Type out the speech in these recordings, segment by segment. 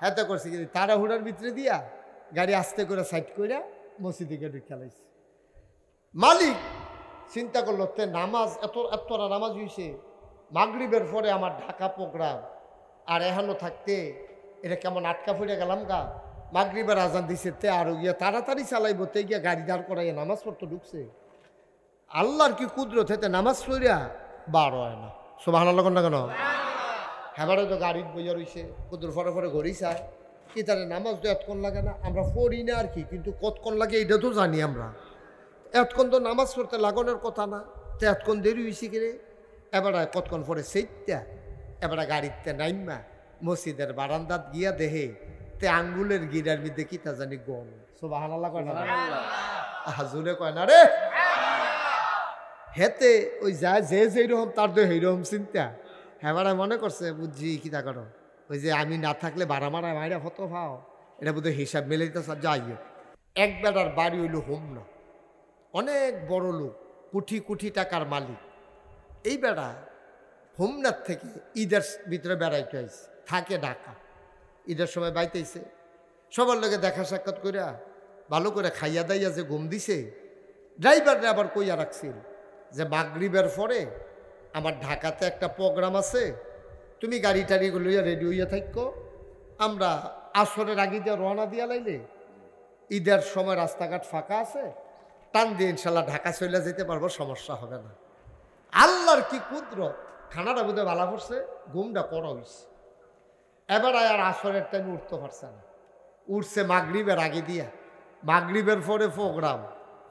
হ্যাঁ করছে কি তাড়াহুড়ার ভিতরে দিয়া গাড়ি আস্তে করে সাইড করে মসজিদে গিয়ে খেলাইছে মালিক চিন্তা করল, তে নামাজ, এত, এতটা নামাজ হইছে, মাগরিবের পরে আমার ঢাকা প্রোগ্রাম, আর এহানো থাকতে এটা কেমন আটকা ফুটে গেলাম গা? মাগরিবের আজান দিছে, তে আর গিয়া তাড়াতাড়ি চালাইবো, তে গিয়া গাড়ি দাঁড় করাইয়া নামাজ পড়তে ঢুকছে। আল্লাহর কি কুদরত হেতে নামাজ পড়িয়া বার হয় না। সোবাহ না কেন? হেবারে তো গাড়ির বইয়া রইছে কুদুর ফরে ফরে ঘড়ি চায় কি তারে নামাজ তো এতক্ষণ লাগে না? আমরা পড়ি না আর কি কিন্তু কতক্ষণ লাগে এটা তো জানি আমরা। এতক্ষণ তো নামাজ পড়তে লাগানোর কথা না তো এতক্ষণ দেরি হয়েছে কিরে? এবারে কতক্ষণ পরে সেইটা এবারে গাড়িতে নাইমা মসজিদের বারান্দাত গিয়া দেহে তে আঙ্গুলের গিরার মধ্যে কি তা জানি গম সোবাহান আল্লাহ কয় না? হাজুলে কয় না রে? হেতে ওই যা যে যেই রকম তার তো সেইরকম চিন্তা। হ্যাঁ মনে করছে, বুঝছি তা করো? ওই যে আমি না থাকলে বাড়া মারা মাইরা ফটো পাও। এটা বোধহয় হিসাব মেলে দিতে যাই হোক। এক বেটার বাড়ি হইল হোমনা। অনেক বড় লোক, কোটি কোটি টাকার মালিক। এই বেড়া হোমনাথ থেকে ঈদের ভিতরে বেড়াইতে আইছে, থাকে ঢাকা। ঈদের সময় বাইতেছে। সবার লোকে দেখা সাক্ষাৎ করিয়া ভালো করে খাইয়া দাইয়া যে ঘুম দিছে, ড্রাইভাররা আবার কইয়া রাখছিল যে মাগরিবের পরে আমার ঢাকাতে একটা প্রোগ্রাম আছে। তুমি গাড়ি টাড়িগুলো রেডি হইয়া থাকো। আমরা আসরের আগে দিয়ে রওনা দিয়া লাইলে, ঈদের সময় রাস্তাঘাট ফাঁকা আছে, টান দিয়ে ইনশাল্লাহ ঢাকা চলে যেতে পারব, সমস্যা হবে না। আল্লাহর কি কুদরত? খানাটা বোধহয় ভালো করছে ঘুমটা করা হইছে। এবার আর আসরের টাইমে উঠতে পারছে না। উঠছে মাগরিবের আগে দিয়া। মাগরিবের পরে প্রোগ্রাম।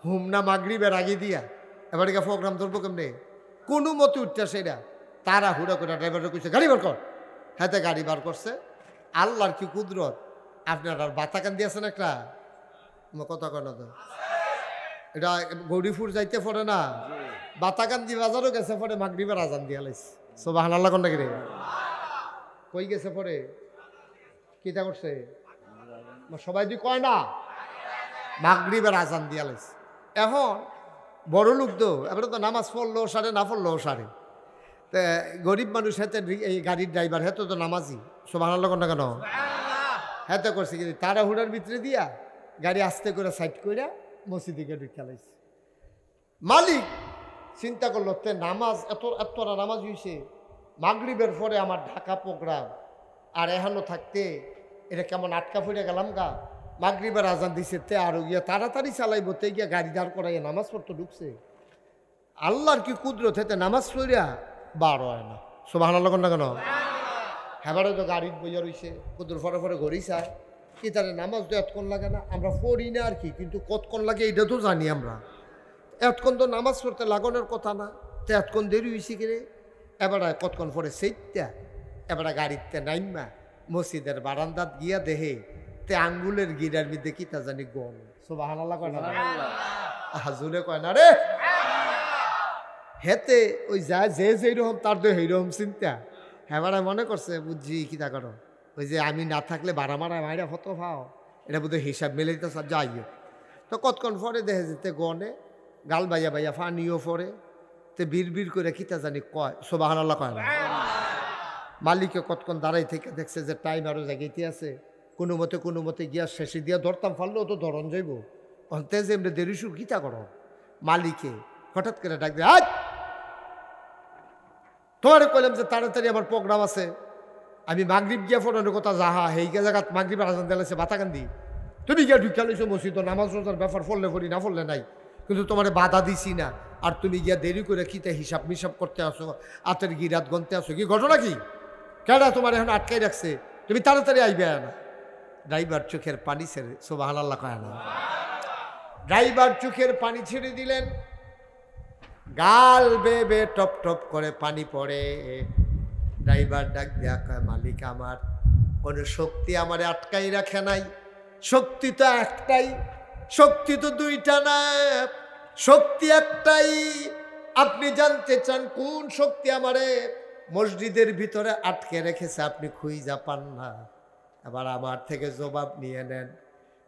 হুমনা মাগরিবের আগে দিয়া। এবার গিয়ে প্রোগ্রাম ধরবো কেমনে? কোনো মতে উঠতে সেটা তারা হুড়া করে ড্রাইভারটা কইছে, গাড়ি বার কর। হাতে গাড়ি বার করছে। আল্লাহর কি কুদরত? আপনার আর বাতাকান দিয়েছেন একটা? কথা কয় না তো। এটা গৌরীপুর যাইতে পড়ে না? বাতাকান্দি বাজারও গেছে পরে মাগরিবের আজান দিয়া লাইছে সোবাহান আল্লাহ কোনটা কিরে কই গেছে পরে কিতা করছে? সবাই দি কয় না? মাগরিবের আজান দিয়া লাইছে এখন বড় লোক তো এবারে তো নামাজ পড়ল সারে না পড়ল সারে। তে গরিব মানুষ হাতে এই গাড়ির ড্রাইভার হেতে তো নামাজি। সোবাহান আল্লাহ কোনটা কেন? হেতে করছে কিন্তু তাড়াহুড়ার ভিতরে দিয়া গাড়ি আস্তে করে সাইড করে মসজিদে গিয়ে খেলাইছে মালিক চিন্তা করল তে নামাজ এত এতটা নামাজ হইছে। মাগরিবের পরে আমার ঢাকা প্রোগ্রাম আর এহানো থাকতে এটা কেমন আটকা ফুটে গেলাম গা? মাগরিবের আজান দিছে, তে আর গিয়া তাড়াতাড়ি চালাইবো, তে গিয়া গাড়ি দাঁড় করাইয়া নামাজ পড়তে ঢুকছে। আল্লাহর কি কুদরত, হেতে নামাজ পড়িয়া? বার হয় না। সোবাহ না কেন? হেবারে তো গাড়ির বইয়া রইছে কুদুর ফরে ফরে ঘড়ি চায় কি তারে নামাজ তো এতক্ষণ লাগে না? আমরা পড়ি না আর কি, কিন্তু কতক্ষণ লাগে এটা তো জানি আমরা। এতক্ষণ তো নামাজ পড়তে লাগানোর কথা না, তো এতক্ষণ দেরি হয়েছে কিরে এবারে কতক্ষণ পরে সেইটা, এবারে গাড়িতে নাইমা, মসজিদের বারান্দাত গিয়া দেহে তে আঙ্গুলের গিরার মধ্যে কি তা জানি গম সোবাহান আল্লাহ কয় না হাজুলে কয় না রে? হেতে ওই যা যে যেই রকম তার তো সেইরকম চিন্তা। হ্যাঁ মনে করছে বুঝছি কি তা করো? ওই যে আমি না থাকলে বাড়া মারা মাইরা ফটো পাও। এটা বোধহয় হিসাব মেলে দিতে সব যাই হোক। তো কতক্ষণ পরে দেখে যেতে গনে গাল বাইয়া বাইয়া ফানিও পরে তে বীর বীর করে কিতা জানি কয় সোবাহান আল্লাহ কয় না। মালিকে কতক্ষণ দাঁড়াই থেকে দেখছে যে টাইম আরও জায়গাইতে আছে। কোনো মতে কোনো মতে গিয়া শেষে দিয়া ধরতাম, ফাললেও তো ধরন যাইব। অন্তে যে এমনি দেরি শুরু গীতা করো? মালিকে হঠাৎ করে ডাক দিয়ে আজ তোমারে কইলাম যে তাড়াতাড়ি আমার প্রোগ্রাম আছে। আমি মাগরীব গিয়া ফোনের কথা যাহা হেইকে জায়গাত মাগরীবের আজান দিলাইছে বাতাকান্দি তুমি গিয়া ঢুকিয়া লইছো মসজিদ, নামাজ রোজার ব্যাপার ফললে ফরি না ফললে নাই। কিন্তু তোমার বাধা দিছি না। আর তুমি গিয়া দেরি করে কিতে হিসাব মিসাব করতে আসো, আতের গিরাত গনতে আসো, কি ঘটনা কি? কেডা তোমার এখন আটকাই রাখছে? তুমি তাড়াতাড়ি আইবে না। ড্রাইভার চোখের পানি ছেড়ে সোবাহান কয় না। ড্রাইভার চোখের পানি ছেড়ে দিলেন। গাল বেবে টপ টপ করে পানি পড়ে। ড্রাইভার ডাক দেয়া কয়, মালিক আমার, কোনো শক্তি আমার আটকাই রাখে নাই। শক্তি তো একটাই, শক্তি তো দুইটা না। শক্তি একটাই। আপনি জানতে চান কোন শক্তি আমারে মসজিদের ভিতরে আটকে রেখেছে, আপনি খুঁজা পান না। আবার আমার থেকে জবাব নিয়ে নেন।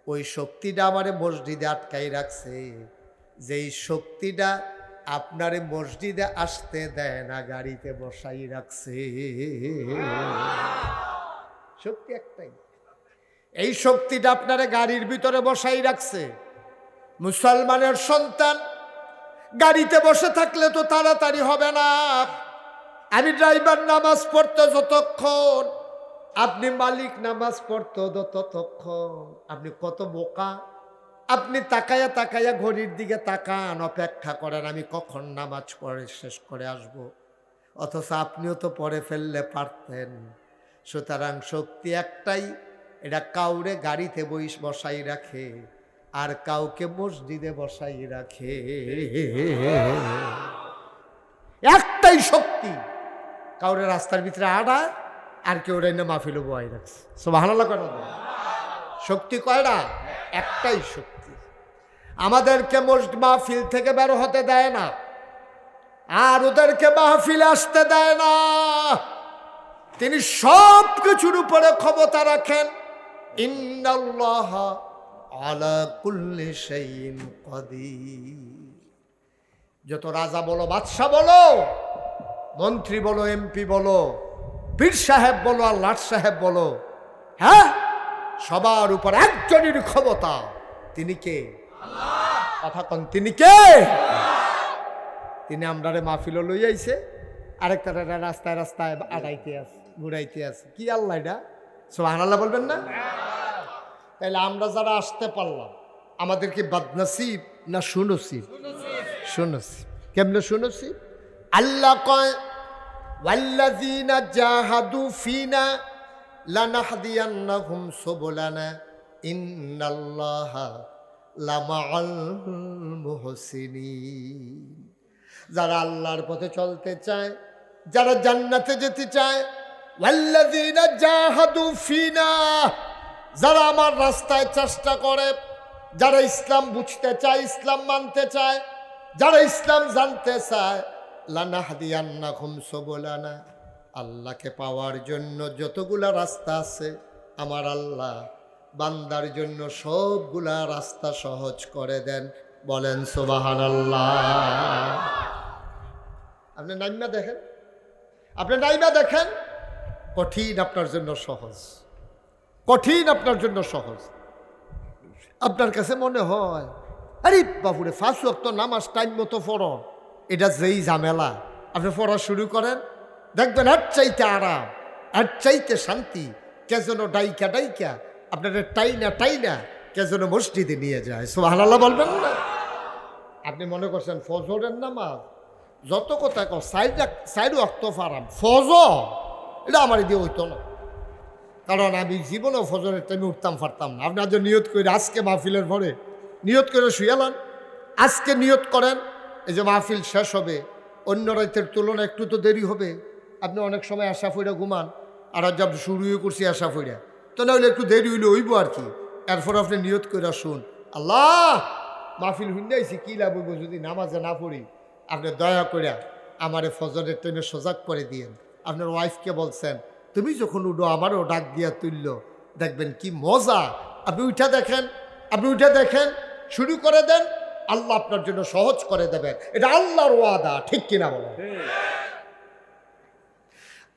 ওই শক্তিটা আমারে মসজিদে আটকাই রাখছে। যেই শক্তিটা আপনারে মসজিদে আসতে দেয় না, গাড়িতে বসাই রাখছে। শক্তি একটাই। এই শক্তিটা আপনারে গাড়ির ভিতরে বসাই রাখছে। মুসলমানের সন্তান গাড়িতে বসে থাকলে তো তাড়াতাড়ি হবে না। আমি ড্রাইভার নামাজ পড়তো যতক্ষণ আপনি মালিক, নামাজ পড়তো ততক্ষণ আপনি কত বোকা। আপনি তাকায়া তাকায়া ঘড়ির দিকে তাকান, অপেক্ষা করেন, আমি কখন নামাজ পড়ে শেষ করে আসব। অথচ আপনিও তো পড়ে ফেললে পারতেন। সুতরাং শক্তি একটাই, এটা কাউরে গাড়িতে বইস বসাই রাখে, আর কাউকে মসজিদে বসাই রাখে। একটাই শক্তি, কাউরে রাস্তার ভিতরে আড়ায় আর কেউ রেনে মাহফিলও বয় রাখছে সব ভালো লাগে না শক্তি কয়টা? একটাই শক্তি। আমাদেরকে মসজিদ মাহফিল থেকে বের হতে দেয় না। আর ওদেরকে মাহফিল আসতে দেয় না। তিনি সব কিছুর উপরে ক্ষমতা রাখেন। ইন্নাল্লাহ আলা কুল্লি শাইইন যত রাজা বলো, বাদশাহ বলো, মন্ত্রী বলো, এমপি বলো পীর সাহেব বলো আর লাট সাহেব বলো হ্যাঁ? সবার উপর একজনের ক্ষমতা, তিনি কে? কথা কন, তিনি কে? তিনি আমরারে মাহফিল লই আইছে আরেকটা রাস্তায় রাস্তায় আড়াইতে আছে ঘুরাইতে আছে কি আল্লাহ এটা? সোহান আল্লাহ বলবেন না? তাহলে আমরা যারা আসতে পারলাম, আমাদের কি বদনসিব না সুনসিব। সুনসিব। কেমনে সুনসিব? আল্লাহ কয় ওয়াল্লাযীনা জাহাদু ফিনা লানাহদিয়ান্নাহুম সুবুলানা, ইন্নাল্লাহা লামাআল মুহসিনিন। যারা আল্লাহর পথে চলতে চায়, যারা জান্নাতে যেতে চায়, ওয়াল্লাযীনা জাহাদু ফিনা, যারা আমার রাস্তায় চেষ্টা করে, যারা ইসলাম বুঝতে চায়, ইসলাম মানতে চায়, যারা ইসলাম জানতে চায় লানাহদিয়ান্নাহুম সুবুলানা। আল্লাহকে পাওয়ার জন্য যতগুলা রাস্তা আছে, আমার আল্লাহ বান্দার জন্য সবগুলা রাস্তা সহজ করে দেন। বলেন সুবাহান আল্লাহ আপনি নাইমা দেখেন? আপনি নাইমা দেখেন? কঠিন আপনার জন্য সহজ। কঠিন আপনার জন্য সহজ। আপনার কাছে মনে হয়, আরে বাবুরে ফার্স্ট ওয়াক্ত নামাজ টাইম মতো পড়ো। এটা যেই ঝামেলা। আপনি পড়া শুরু করেন, দেখবেন আর চাইতে আরাম আর চাইতে শান্তি, কে যেন ডাইকা ডাইকা আপনার টাইনা টাইনা কে যেন মসজিদে নিয়ে যায়। সোহানাল্লাহ বলবেন না। আপনি মনে করছেন ফজরের নামাজ? যত কথা কো সাইড সাইড অক্ত ফারাম। ফজ এটা আমার দিয়ে হইতো না। কারণ আমি জীবনেও ফজরের টাইমে উঠতাম পারতাম না। আপনি আজ নিয়ত করে, আজকে মাহফিলের পরে নিয়ত করে শুয়ালান আজকে নিয়ত করেন এই যে মাহফিল শেষ হবে, অন্য রাতের তুলনায় একটু তো দেরি হবে। আপনি অনেক সময় আশা ফইরা ঘুমান, আর আজ শুরুই করছি আশা ফইরা। তো না হলে একটু দেরি হইলে হইব আর কি। এরপর আপনি নিয়ত করে শুন। আল্লাহ! মাহফিল হুন্ডাইছি কি লাভ হইব যদি নামাজে না পড়ি? আপনি দয়া করে আমারে ফজরের টাইমে সজাগ করে দিয়েন। আপনার ওয়াইফকে বলছেন, তুমি যখন উঠো, আমারও ডাক দিয়া তুলল। দেখবেন কি মজা। আপনি উঠা দেখেন, আপনি উঠে দেখেন, শুরু করে দেন আল্লাহ আপনার জন্য সহজ করে দেবেন। এটা আল্লাহর ওয়াদা, ঠিক কিনা বলো?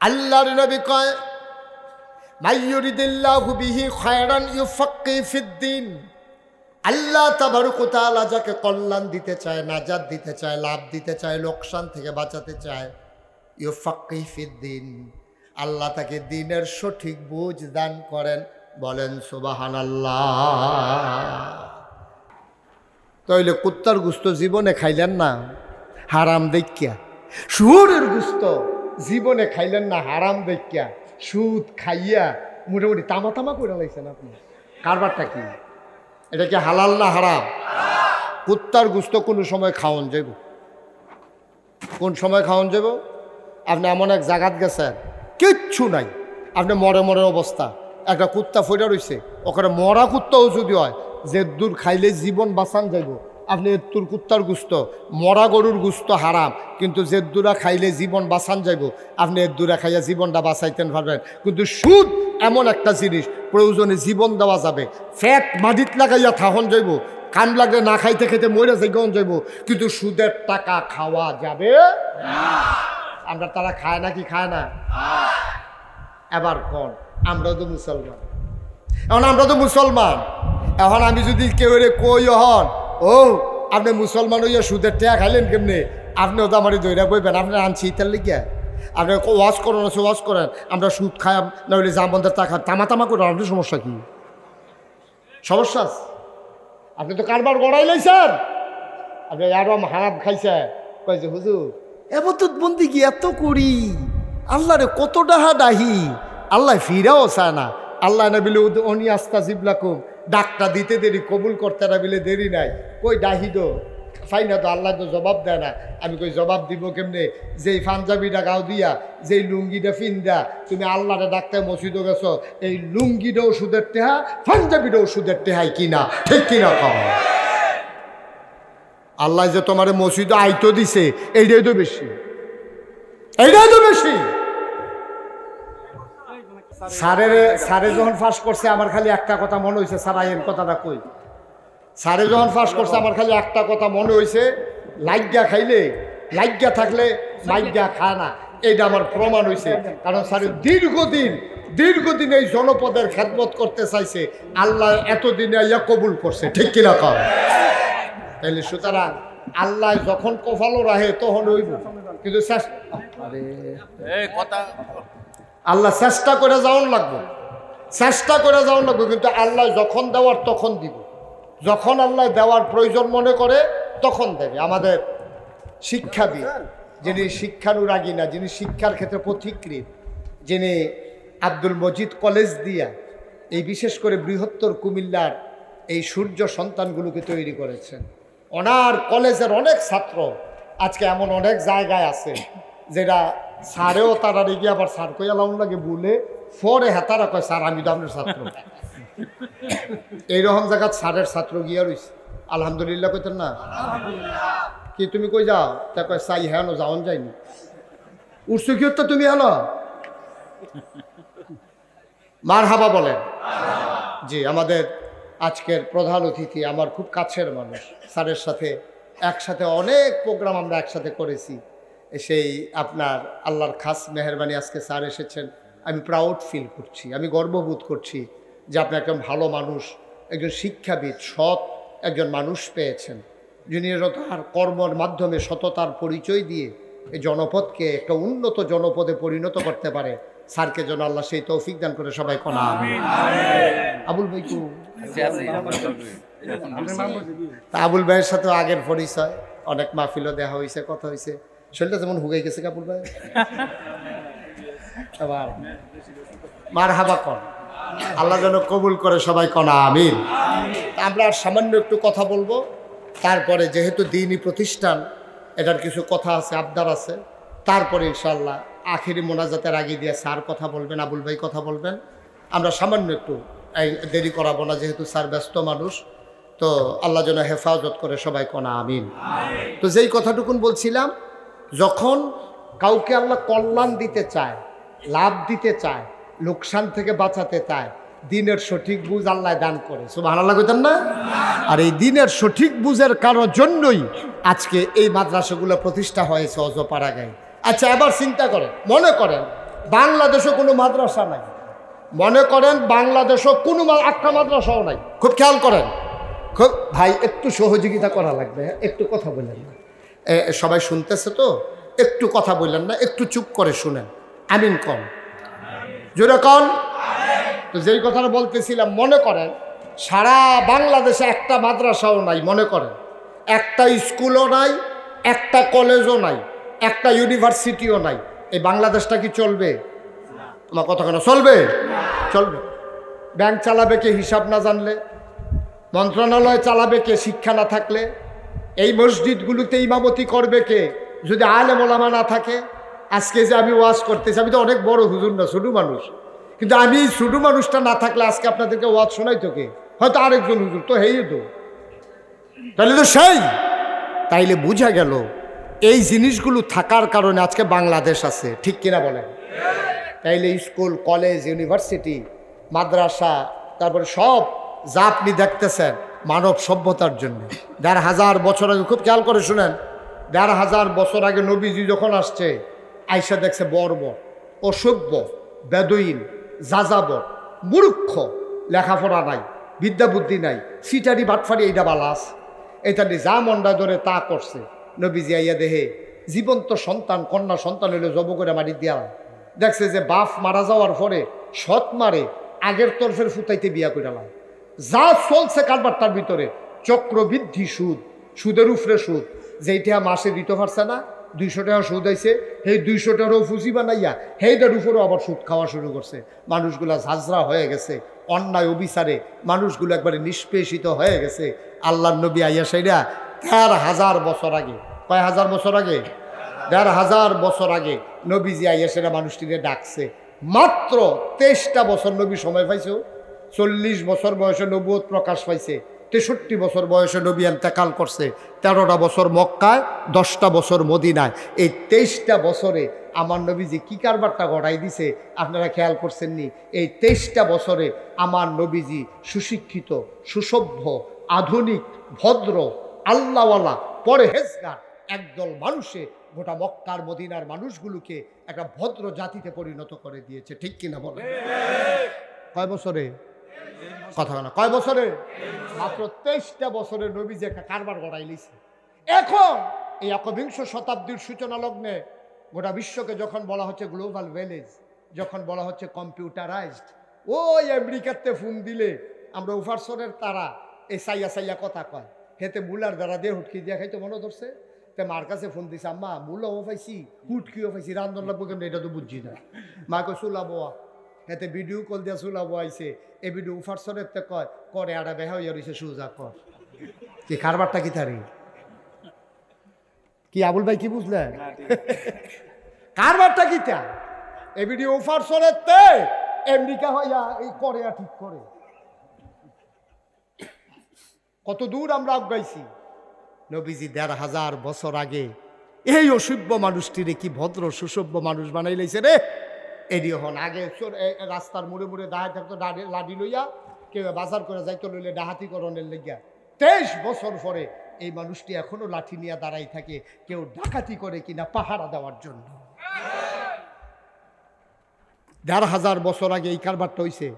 আল্লাহর নবী কয় মাইয়ুরিদিল্লাহু বিহি খায়রান ইউফাক্কি ফিদ্দিন। আল্লাহ তাবারুকতালা যাকে কল্যাণ দিতে চায় নাজাদ দিতে চায়, লাভ দিতে চায়, লোকসান থেকে বাঁচাতে চায়, ইউফাক্কি ফিদ্দিন। আল্লাহ তাকে দিনের সঠিক বুঝ দান করেন, বলেন সুবাহান আল্লাহ তাইলে কুত্তার গুস্ত জীবনে খাইলেন না, হারাম দেখিয়া। সুরের গুস্ত জীবনে খাইলেন না, হারাম দেখিয়া। সুদ খাইয়া মোটামুটি তামা তামা করে লাইছেন আপনি। কারবারটা কি? এটা কি হালাল না হারাম? কুত্তার গুস্ত কোনো সময় খাওয়ান যাব কোন সময় খাওয়ান যাব আপনি এমন এক জাগাত গেছেন, কিচ্ছু নাই। আপনি মরে মরে অবস্থা। একটা কুত্তা ফইরা রইছে, ওখানে মরা কুত্তাও যদি হয় যে দূর খাইলে জীবন বাঁচান যাইব। আপনি এত্তুর কুত্তার গুস্ত, মরা গরুর গুস্ত হারাম, কিন্তু যে দূরা খাইলে জীবন বাঁচান যাইব, আপনি এর দূরা খাইয়া জীবনটা বাঁচাইতেন পারবেন। কিন্তু সুদ এমন একটা জিনিস, প্রয়োজনে জীবন দেওয়া যাবে। ফ্যাট মাটিত লাগাইয়া থাহন যাইব কান লাগলে না খাইতে খেতে মরে যাইগন যাইব, কিন্তু সুদের টাকা খাওয়া যাবে আমরা তারা খায় না কি খায় না? এবার কোন? আমরা তো মুসলমান। এখন আমরা তো মুসলমান। এখন আমি যদি কেউ রে কই হন ও, আপনি মুসলমান হইয়া সুদের টেয়া খাইলেন কেমনে? আপনিও তো আমার দৈরা কইবেন, আপনি আনছি ইতার লিগিয়া আপনি ওয়াশ করেন আছে ওয়াশ করেন, আমরা সুদ খাই না নইলে জামবন্দের টাকা তামা তামা করে আপনার সমস্যা কি? সমস্যা আপনি তো কারবার গড়াই লাইছেন। আপনি আরম হারাম খাইছে। কয়েছে হুজুর এবার বন্দি কি এত করি? আল্লাহ রে কত ডাহা ডাহি? আল্লাহ ফিরাও চায় না। আল্লাহ না বিলে অনি আস্তা জিবলাকুম ডাকটা দিতে দেরি, কবুল করতে না বিলে দেরি নাই। কই ডাহি দো ফাই না তো, আল্লাহ তো জবাব দেয় না। আমি কই জবাব দিব কেমনে? যেই পাঞ্জাবিটা গাও দিয়া, যেই লুঙ্গিটা ফিন্দা তুমি আল্লাহটা ডাকতে মসজিদ গেছো, এই লুঙ্গিটা ওষুধের টেহা, পাঞ্জাবিটা ওষুধের টেহাই কিনা? ঠিক কিনা খাওয়া আল্লাহ যে তোমার মসজিদে আইতো দিছে, এইটাই তো বেশি। এইটাই তো বেশি। স্যারের, স্যারে যখন ফাঁস করছে, আমার খালি একটা কথা মনে হয়েছে স্যার, আইন কথাটা কই? স্যারে যখন ফাঁস করছে, আমার খালি একটা কথা মনে হয়েছে লাইগা খাইলে, লাইগা থাকলে লাইগা খায় না। এইটা আমার প্রমাণ হয়েছে কারণ স্যার দীর্ঘদিন দীর্ঘদিন এই জনপদের খেদমত করতে চাইছে। আল্লাহ এতদিনে ইয়া কবুল করছে, ঠিক কিনা কর তাইলে সুতরাং আল্লাহ যখন কফালো রাহে তখন হইব। কিন্তু কথা আল্লাহ চেষ্টা করে যাওয়ার লাগবে। চেষ্টা করে যাওয়ার লাগবে, কিন্তু আল্লাহ যখন দেওয়ার তখন দিব। যখন আল্লাহ দেওয়ার প্রয়োজন মনে করে, তখন দেবে। আমাদের শিক্ষাবিদ যিনি শিক্ষানুরাগী না, যিনি শিক্ষার ক্ষেত্রে পথিকৃত যিনি আব্দুল মজিদ কলেজ দিয়া এই বিশেষ করে বৃহত্তর কুমিল্লার এই সূর্য সন্তানগুলোকে তৈরি করেছেন। ওনার কলেজের অনেক ছাত্র আজকে এমন অনেক জায়গায় আছে, যেটা স্যারেও তারা রেগে আবার স্যার কই আলাম লাগে বলে ফরে হেতারা কয় স্যার আমি তো আপনার ছাত্র। এইরকম জায়গায় স্যারের ছাত্র গিয়া রয়েছে আলহামদুলিল্লাহ কইতেন না? কি তুমি কই যাও? তা কয় সাই হ্যাঁ যাওন যায়নি উঠছো কি তো তুমি হলো মার হাবা বলেন জি আমাদের আজকের প্রধান অতিথি আমার খুব কাছের মানুষ। স্যারের সাথে একসাথে অনেক প্রোগ্রাম আমরা একসাথে করেছি। সেই আপনার আল্লাহর খাস মেহরবানি আজকে স্যার এসেছেন। আমি প্রাউড ফিল করছি আমি গর্ববোধ করছি যে আপনি একজন ভালো মানুষ একজন শিক্ষাবিদ সৎ একজন মানুষ পেয়েছেন। যিনি তার কর্মর মাধ্যমে সততার পরিচয় দিয়ে এই জনপদকে একটা উন্নত জনপদে পরিণত করতে পারে। স্যারকে যেন আল্লাহ সেই তৌফিক দান করে সবাই কনা। আবুল ভাই কু তা আবুল ভাইয়ের সাথে আগের পরিচয়। অনেক মাহফিলও দেখা হয়েছে কথা হয়েছে। শরীরটা যেমন হুগাই গেছে কাপুর ভাই। আবার। মার হাবা কর আল্লাহ যেন কবুল করে সবাই কনা আমিন। আমরা আর সামান্য একটু কথা বলব। তারপরে যেহেতু দিনই প্রতিষ্ঠান এটার কিছু কথা আছে আবদার আছে। তারপরে ইনশাল্লাহ আখিরি মোনাজাতের আগে দিয়ে স্যার কথা বলবেন আবুল ভাই কথা বলবেন। আমরা সামান্য একটু এই দেরি করাবো না যেহেতু স্যার ব্যস্ত মানুষ। তো আল্লাহ যেন হেফাজত করে সবাই কনা আমিন। তো যেই কথাটুকুন বলছিলাম যখন কাউকে আল্লাহ কল্যাণ দিতে চায়, লাভ দিতে চায়, লোকসান থেকে বাঁচাতে চায়, দিনের সঠিক বুঝ আল্লাহ দান করে। সুবাহ আল্লাহ কইতেন না? আর এই দিনের সঠিক বুঝের কারোর জন্যই আজকে এই মাদ্রাসাগুলো প্রতিষ্ঠা হয়েছে অজপাড়া গায়ে। আচ্ছা এবার চিন্তা করেন, মনে করেন বাংলাদেশও কোনো মাদ্রাসা নাই। মনে করেন বাংলাদেশও কোনো একটা মাদ্রাসাও নাই। খুব খেয়াল করেন। খুব ভাই, একটু সহযোগিতা করা লাগবে হ্যাঁ? একটু কথা বললেন না। সবাই শুনতেছে তো? একটু কথা বললেন না, একটু চুপ করে শুনেন। আমিন কন জোরে কন। তো যেই কথাটা বলতেছিলাম, মনে করেন, সারা বাংলাদেশে একটা মাদ্রাসাও নাই, মনে করেন। একটা স্কুলও নাই, একটা কলেজও নাই, একটা ইউনিভার্সিটিও নাই। এই বাংলাদেশটা কি চলবে? তোমার কেন, চলবে? চলবে। ব্যাংক চালাবে কে, হিসাব না জানলে? মন্ত্রণালয় চালাবে কে, শিক্ষা না থাকলে? এই মসজিদগুলোতে ইমামতি করবে কে? যদি আলে মোলামা না থাকে, আজকে যে আমি ওয়াজ করতেছি, আমি তো অনেক বড় হুজুর না, ছোটো মানুষ। কিন্তু আমি ছোটো মানুষটা না থাকলে আজকে আপনাদেরকে ওয়াজ শোনাই তো কে? হয়তো আরেকজন হুজুর তো হেই তো। তাহলে তো সেই! তাইলে বোঝা গেল, এই জিনিসগুলো থাকার কারণে আজকে বাংলাদেশ আছে, ঠিক কিনা বলেন? তাইলে স্কুল, কলেজ, ইউনিভার্সিটি, মাদ্রাসা, তারপরে সব যা আপনি দেখতেছেন মানব সভ্যতার জন্য। দেড় হাজার বছর আগে, খুব খেয়াল করে শুনেন, দেড় হাজার বছর আগে নবীজি যখন আসছে আইসা দেখছে বর্ব অসভ্য, বেদইন, যাযাবর, মূর্খ, লেখাপড়া নাই, বিদ্যা বুদ্ধি নাই, সিটারি বাটফারি এইটা বালাস। এটা নিয়ে যা মন্ডা ধরে তা করছে। নবীজি আইয়া দেহে, জীবন্ত সন্তান, কন্যা সন্তান হলে জব করে মারি দিয়া দেখছে যে বাপ মারা যাওয়ার পরে, সৎ মারে, আগের তরফের ফুতাইতে বিয়া করে যা চলছে কারবারটার ভিতরে, চক্রবৃদ্ধি সুদ, সুদের উপরে সুদ। যেইটা মাসে দিতে পারছে না, দুইশো টাকা সুদ হয়েছে সেই দুইশো টাকারও ফুসি বানাইয়া সেইটার উপরেও আবার সুদ খাওয়া শুরু করছে। মানুষগুলা ঝাঁঝরা হয়ে গেছে, অন্যায় অবিচারে মানুষগুলো একবারে নিষ্পেষিত হয়ে গেছে। আল্লাহ নবী আইয়া সেইরা দেড় হাজার বছর আগে, কয় হাজার বছর আগে? দেড় হাজার বছর আগে নবীজি আইয়া সেরা মানুষটিকে ডাকছে। মাত্র তেইশটা বছর নবী সময় পাইছো? চল্লিশ বছর বয়সে নবুয়ত প্রকাশ পাইছে। তেষট্টি বছর বয়সে নবী এন্তেকাল করছে। তেরোটা বছর মক্কায় দশটা বছর মদিনায়। এই তেইশটা বছরে আমার নবীজি কি কারবারটা গড়াই দিছে আপনারা খেয়াল করছেন নি? এই তেইশটা বছরে আমার নবীজি সুশিক্ষিত সুসভ্য আধুনিক ভদ্র আল্লাহওয়ালা পরে হেজগার একদল মানুষে গোটা মক্কার মদিনার মানুষগুলোকে একটা ভদ্র জাতিতে পরিণত করে দিয়েছে। ঠিক কিনা বলে কয় বছরে? কথা না। কয় বছরে? মাত্র তেইশটা বছরে নবী যে কারবার গড়াই লিছে। এখন এই একবিংশ শতাব্দীর সূচনা লগ্নে গোটা বিশ্বকে যখন বলা হচ্ছে গ্লোবাল ভিলেজ যখন বলা হচ্ছে কম্পিউটারাইজড, ওই আমেরিকাতে ফোন দিলে আমরা উফারসনের তারা এই সাইয়া সাইয়া কথা কয়। হেতে মুলার দ্বারা দিয়ে হুটকি দিয়া খাইতে মনে ধরছে। তে মার কাছে ফোন দিছে, আম্মা, মুলাও পাইছি, হুটকিও পাইছি, রান্ধন লাগবো কেন এটা তো বুঝছি না। মা কই চুলাবো এতে ভিডিও কল দিয়া চুলাবো আইছে। এ ভিডিও উফারসনের তে কয় করে আড়া বেহা হইয়া রইছে সুজা কর কি কারবারটা কি তারি কি আবুল ভাই কি বুঝলেন কারবারটা কি তা? এই ভিডিও উফারসনের তে আমেরিকা হইয়া এই করে আর ঠিক করে কত দূর আমরা আগাইছি? নবীজি দেড় হাজার বছর আগে। এই অসভ্য মানুষটিরে কি ভদ্র, সুসভ্য মানুষ বানাই লাইছে রে? এডি হন। আগে রাস্তার মুড়ে মুড়ে দাঁড়ায় থাকতো লাডি লইয়া কেউ বাজার করে যাইতো, লইলে ডাহাতি করণের লেগিয়া। তেইশ বছর পরে এই মানুষটি এখনও লাঠি নিয়ে দাঁড়াই থাকে, কেউ ডাকাতি করে কিনা পাহারা দেওয়ার জন্য। দেড় হাজার বছর আগে এই কারবারটা হইছে।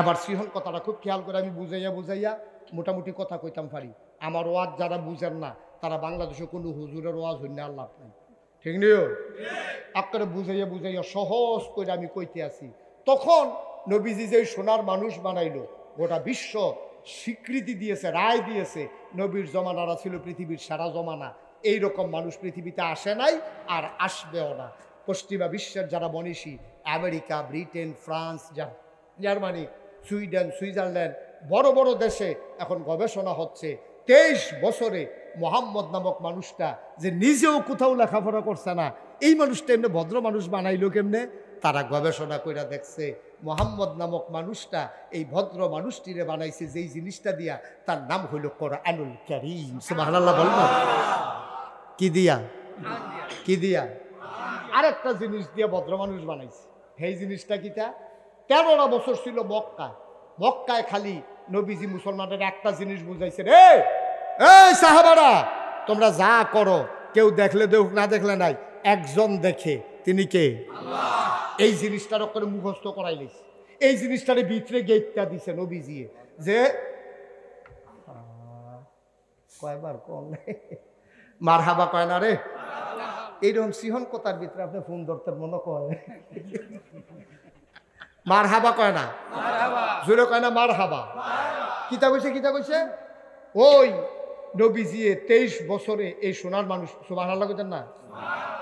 এবার সিহন কথাটা খুব খেয়াল করে আমি বুঝাইয়া বুঝাইয়া মোটামুটি কথা কইতাম পারি। আমার ওয়াজ যারা বুঝেন না, তারা বাংলাদেশে কোনো হুজুরের ওয়াজ হইলে আর লাভ নাই। ঠিক নিও আপনারা বুঝাইয়া বুঝাইয়া সহজ করে আমি কইতে আছি। তখন নবীজি যে সোনার মানুষ বানাইলো, গোটা বিশ্ব স্বীকৃতি দিয়েছে, রায় দিয়েছে, নবীর জমানারা ছিল পৃথিবীর সারা জমানা। এই রকম মানুষ পৃথিবীতে আসে নাই আর আসবেও না। পশ্চিমা বিশ্বের যারা মনীষী, America, Britain, France Germany, Sweden, Switzerland, বড় বড় দেশে এখন গবেষণা হচ্ছে তেইশ বছরে মোহাম্মদ নামক মানুষটা যে নিজেও কোথাও লেখাপড়া করছে না, এই মানুষটা এমনি ভদ্র মানুষ বানাইলো কেমনে? তারা গবেষণা করে দেখছে মোহাম্মদ নামক মানুষটা এই ভদ্র মানুষটিরে বানাইছে যেই জিনিসটা দিয়া তার নাম হইল কোরআনুল কারীম। সুবহানাল্লাহ বলবেন কি দিয়া? কি দিয়া? আরেকটা জিনিস দিয়ে ভদ্র মানুষ বানাইছে। সেই জিনিসটা কিটা তেরোটা বছর ছিল মক্কা। মক্কায় খালি নবীজি মুসলমানের একটা জিনিস বুঝাইছে রে এই সাহাবারা তোমরা যা করো কেউ দেখলে দেখুক না দেখলে নাই একজন দেখে তিনি কে? এই জিনিসটার করে মুখস্থ করাই লিস এই জিনিসটারে ভিতরে গেটটা দিছে নবীজি। যে কয়বার কম মার হাবা কয় না রে? এইরকম সিহন কোতার ভিতরে? আপনি ফোন ধরতে মনে কয় মার হাবা কয় না? জোরে কয় না মার হাবা কিতা কইছে কিতা কইছে ওই নবীজিয়ে তেইশ বছরে এই সোনার মানুষ সুবাহ আল্লাহ করতেন না?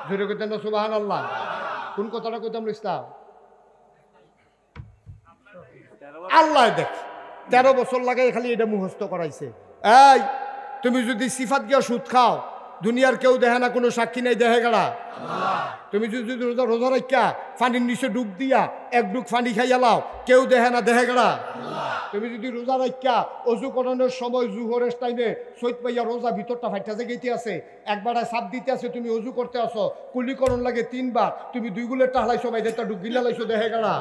জোরে করতেন না সুবাহ আল্লাহ কোন কথাটা কইতাম ইসলাম? আল্লাহ দেখ, তেরো বছর লাগে খালি এটা মুখস্থ করাইছে। এই, তুমি যদি সিফাত গিয়া সুদ খাও দুনিয়ার কেউ দেখে না কোনো সাক্ষী নাই দেখে গেলা। তুমি যদি রোজা রোজা রাখা পানির নিচে ডুব দিয়া এক ডুব পানি খাইয়া লাও কেউ দেখে না দেখে গেলা। তুমি যদি রোজা রাখা অজু করানোর সময় জুহরের টাইমে সৈত পাইয়া রোজা ভিতরটা ফাইটা গেতে আছে একবার সাপ দিতে আছে তুমি অজু করতে আসো কুলিকরণ লাগে তিনবার তুমি দুই গুলের টাহলাইছো ভাই দেড়টা ডুব গিলা লাইছো দেখে গেলা।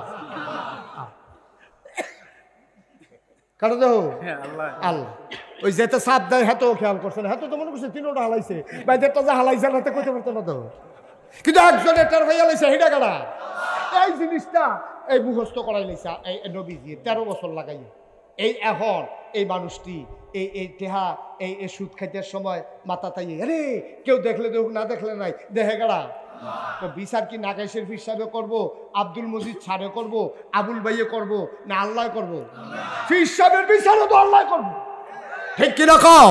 কারও দেখো আল্লাহ। ওই যেতে সাপ দেয় হাতেও খেয়াল করছে না হাতে তো মনে করছে তিনোটা হালাইছে। ভাই যেটা যা হালাইছে হাতে কইতে পারতো না তো। কিন্তু একজন এটার ভাই হালাইছে হিডা কাটা এই জিনিসটা এই মুখস্থ করাই লাইছে, এই নবীজি, তেরো বছর লাগাইয়ে। এই এখন, এই মানুষটি, এই এই টেহা, এই এই সুদ খাইতে সময় মাথা তাই আরে, কেউ দেখলে দেখুক, না দেখলে নাই, দেখে গেড়া তো বিচার কি নাকাইশের হিসাবে করব, আব্দুল মজিদ ছাড়ে করব, আবুল ভাইয়ে করব, না আল্লাহ করব? ফির সাহেবের বিচারও তো আল্লাহ করব। ঠিক কিনা কও?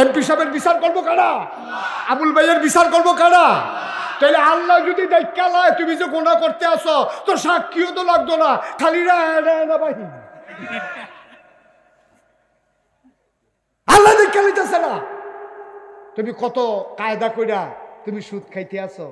এমপি সাহেবের বিচার করব কারা? আবুল ভাইয়ের বিচার করব কারা? তাহলে আল্লাহ যদি দেখা লয়, তুমি যে গোনা করতে আসো, তো সাক্ষীও তো লাগতো না। খালি রা বাহি আল্লাহ দেখা লইতেছে না। তুমি কত কায়দা কইরা তুমি সুদ খাইতে আসো?